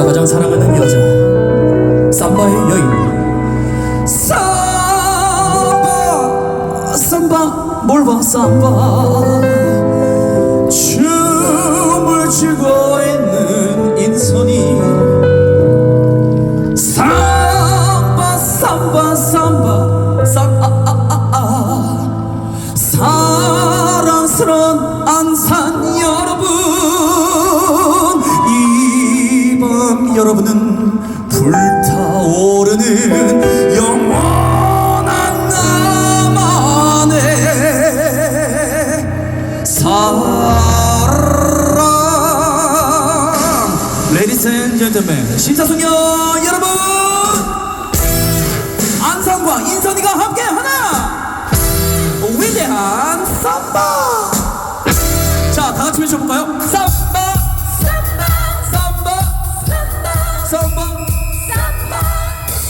내가 가장 사랑하는 여자. 삼바의 여인. 삼바 삼바 뭘 봐 삼바? 춤을 추고 있는 인선이. 삼바 삼바 삼바. 삼아 사랑스러운 안산 여러분은 불타오르는 영원한 나만의 사랑. 레디스 앤 젠틀맨 심사숙녀 여러분! 안상과 인선이가 함께 하나! 위대한 삼바! 자 다같이 외쳐볼까요? 삼바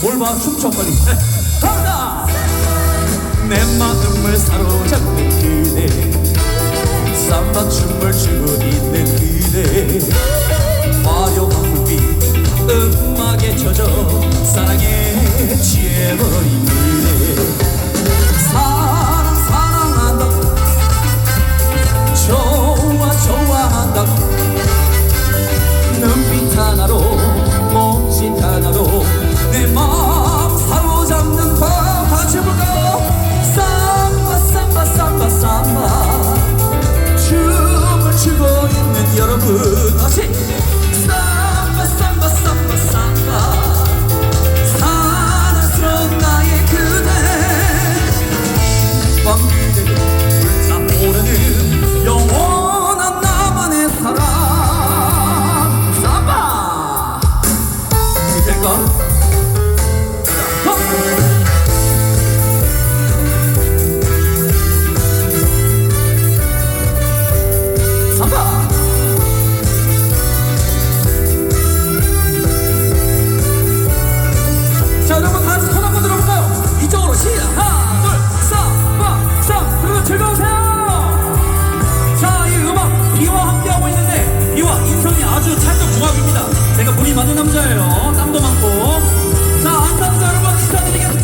뭘봐 춤춰 빨리 하나 내 마음을 사로잡는 그대 이 남자예요. 땀도 많고. 자 안산사 여러분 인사드리겠습니다